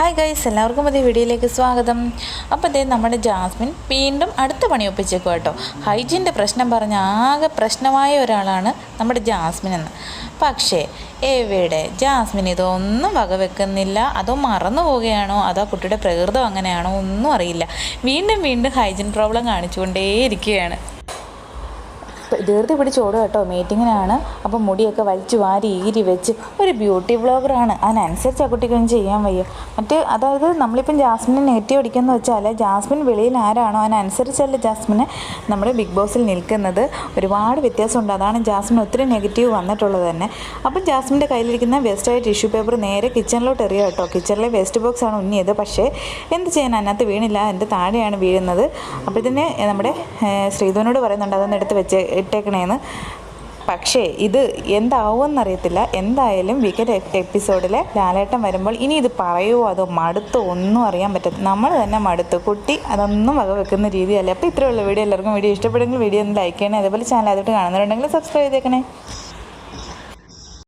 Hi guys എല്ലാവർക്കും പുതിയ വീഡിയോയിലേക്ക് സ്വാഗതം. അപ്പോൾ ഇതേ നമ്മുടെ ജാസ്മിൻ വീണ്ടും അടുത്ത പണി ഒപ്പിച്ചേക്കും കേട്ടോ. ഹൈജീന്റെ പ്രശ്നം പറഞ്ഞ ആകെ പ്രശ്നമായ ഒരാളാണ് നമ്മുടെ ജാസ്മിൻ എന്ന്. പക്ഷേ എവിടെ? ജാസ്മിൻ ഇതൊന്നും വകവെക്കുന്നില്ല. അതോ മറന്നു പോവുകയാണോ? അതോ കുട്ടിയുടെ പ്രകൃതം അങ്ങനെയാണോ? ഒന്നും അറിയില്ല. വീണ്ടും വീണ്ടും ഹൈജീൻ പ്രോബ്ലം കാണിച്ചുകൊണ്ടേയിരിക്കുകയാണ്. ധീർത്തി പിടിച്ചോടുക കേട്ടോ. മീറ്റിങ്ങിനാണ് അപ്പോൾ മുടിയൊക്കെ വലിച്ചു വാരി ഈരി വെച്ച് ഒരു ബ്യൂട്ടി വ്ളോഗറാണ് അതിനനുസരിച്ച് ആ കുട്ടിക്കൊന്നും ചെയ്യാൻ വയ്യ. മറ്റ് അതായത് നമ്മളിപ്പം ജാസ്മിനെ നെഗറ്റീവ് അടിക്കുമെന്ന് വെച്ചാൽ ജാസ്മിൻ വെളിയിൽ ആരാണോ അതിനനുസരിച്ചല്ല ജാസ്മിന് നമ്മുടെ ബിഗ് ബോസിൽ നിൽക്കുന്നത്. ഒരുപാട് വ്യത്യാസമുണ്ട്. അതാണ് ജാസ്മിൻ ഒത്തിരി നെഗറ്റീവ് വന്നിട്ടുള്ളത് തന്നെ. അപ്പം ജാസ്മിന്റെ കയ്യിലിരിക്കുന്ന വേസ്റ്റായ ടിഷ്യൂ പേപ്പർ നേരെ കിച്ചണിലോട്ട് എറിയുക കേട്ടോ. കിച്ചണിലെ വേസ്റ്റ് ബോക്സ് ആണ് ഉന്നിയത് പക്ഷേ എന്ത് ചെയ്യാൻ അതിനകത്ത് വീണില്ല. എന്റെ താഴെയാണ് വീഴുന്നത്. അപ്പോൾ തന്നെ നമ്മുടെ ശ്രീധുവിനോട് പറയുന്നുണ്ട്. അതൊന്ന് എടുത്ത് വെച്ച്. ഇട്ടേക്കണേന്ന്. പക്ഷേ ഇത് എന്താവുമെന്നറിയത്തില്ല. എന്തായാലും വിക്കറ്റ് എപ്പിസോഡിൽ ലാലേട്ടൻ വരുമ്പോൾ ഇനി ഇത് പറയുമോ അതോ മടുത്തോ? ഒന്നും അറിയാൻ പറ്റത്തില്ല നമ്മൾ തന്നെ മടുത്തു. കുട്ടി അതൊന്നും വക വെക്കുന്ന രീതിയല്ല. അപ്പോൾ ഇത്രയുള്ള വീഡിയോ എല്ലാവർക്കും വീഡിയോ ഇഷ്ടപ്പെടുമെങ്കിൽ വീഡിയോ ഒന്ന് ലൈക്ക് ചെയ്യണേ. അതേപോലെ ചാനൽ അതിട്ട് കാണുന്നുണ്ടെങ്കിൽ സബ്സ്ക്രൈബ് ചെയ്തേക്കണേ.